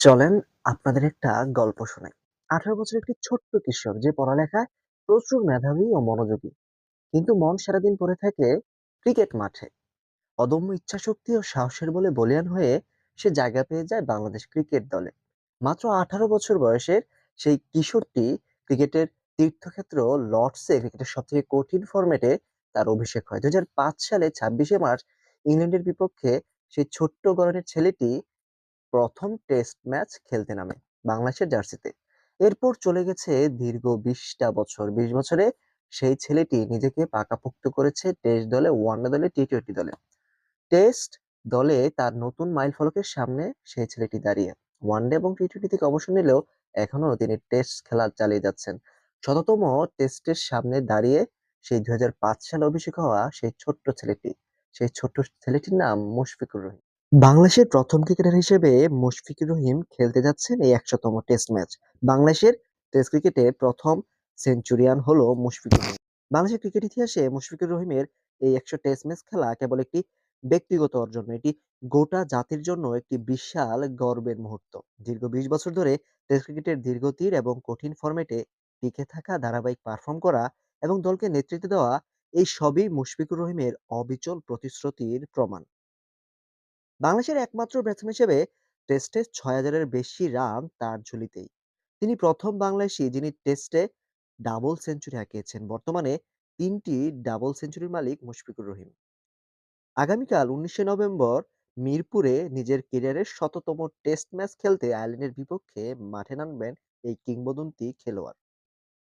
চলেন আপনাদের একটা গল্প শোনাই। ১৮ বছরের একটি ছোট্ট কিশোর যে পড়ালেখায় প্রচুর মেধাবী ও মনোযোগী। কিন্তু মন সারাদিন পড়ে থাকে ক্রিকেট মাঠে। অদম্য ইচ্ছাশক্তি ও সাহসের বলে বলিয়ান হয়ে সে জায়গা পেয়ে যায় বাংলাদেশ ক্রিকেট দলে। মাত্র ১৮ বছর বয়সের সেই কিশোরটি ক্রিকেটের তীর্থক্ষেত্র লর্ডসে ক্রিকেটের সবথেকে কঠিন ফরম্যাটে তার অভিষেক হয়। ২০০৫ সালে ২৬শে মার্চ ইংল্যান্ডের বিপক্ষে সেই ছোট্ট গড়নের ছেলেটি প্রথম টেস্ট ম্যাচ খেলতে নামে বাংলাদেশের জার্সিতে। এরপর চলে গেছে দীর্ঘ ২০ টা বছর। ২০ বছরে সেই ছেলেটি নিজেকে পাকাপোক্ত করেছে টেস্ট দলে, ওয়ানডে দলে, টি-টোয়েন্টি দলে। টেস্ট দলে তার নতুন মাইল ফলকের সামনে সেই ছেলেটি দাঁড়িয়ে। ওয়ানডে এবং টি-টোয়েন্টি থেকে অবসর নিলেও এখনও তিনি টেস্ট খেলা চালিয়ে যাচ্ছেন। শততম টেস্টের সামনে দাঁড়িয়ে সেই ২০০৫ সালে অভিষেক হওয়া সেই ছোট্ট ছেলেটি। সেই ছোট্ট ছেলেটির নাম মুশফিকুর রহিম। বাংলাদেশের প্রথম ক্রিকেটার হিসেবে মুশফিকুর রহিম খেলতে যাচ্ছেন এই ১০০তম টেস্ট ম্যাচ। বাংলাদেশের টেস্ট ক্রিকেটে প্রথম সেঞ্চুরিয়ান হলো মুশফিকুর রহিম। বাংলাদেশের ক্রিকেট ইতিহাসে মুশফিকুর রহিমের এই ১০০ টেস্ট ম্যাচ খেলা কেবল একটি ব্যক্তিগত অর্জন এটি গোটা জাতির জন্য একটি বিশাল গর্বের মুহূর্ত। দীর্ঘ ২০ বছর ধরে টেস্ট ক্রিকেটের দীর্ঘতির এবং কঠিন ফরম্যাটে টিকে থাকা, ধারাবাহিক পারফর্ম করা এবং দলকে নেতৃত্ব দেওয়া এই সবই মুশফিকুর রহিমের অবিচল প্রতিশ্রুতির প্রমাণ। বাংলাদেশের একমাত্র ব্যাটসম্যান হিসেবে টেস্টে ৬০০০ এর বেশি রান তার ঝুলিতেই। তিনি প্রথম বাংলাদেশী যিনি টেস্টে ডাবল সেঞ্চুরি হাঁকিয়েছেন। বর্তমানে ৩টি ডাবল সেঞ্চুরির মালিক মুশফিকুর রহিম। আগামীকাল ১৯শে নভেম্বর মিরপুরে নিজের ক্যারিয়ারের শততম টেস্ট ম্যাচ খেলতে আয়ারল্যান্ডের বিপক্ষে মাঠে নামবেন এই কিংবদন্তি খেলোয়াড়।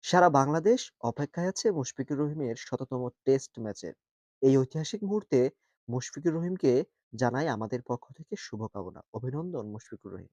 সারা বাংলাদেশ অপেক্ষায় আছে মুশফিকুর রহিমের শততম টেস্ট ম্যাচের। এই ঐতিহাসিক মুহূর্তে মুশফিকুর রহিমকে জানাই আমাদের পক্ষ থেকে শুভকামনা। অভিনন্দন মুশফিকুর রহিম।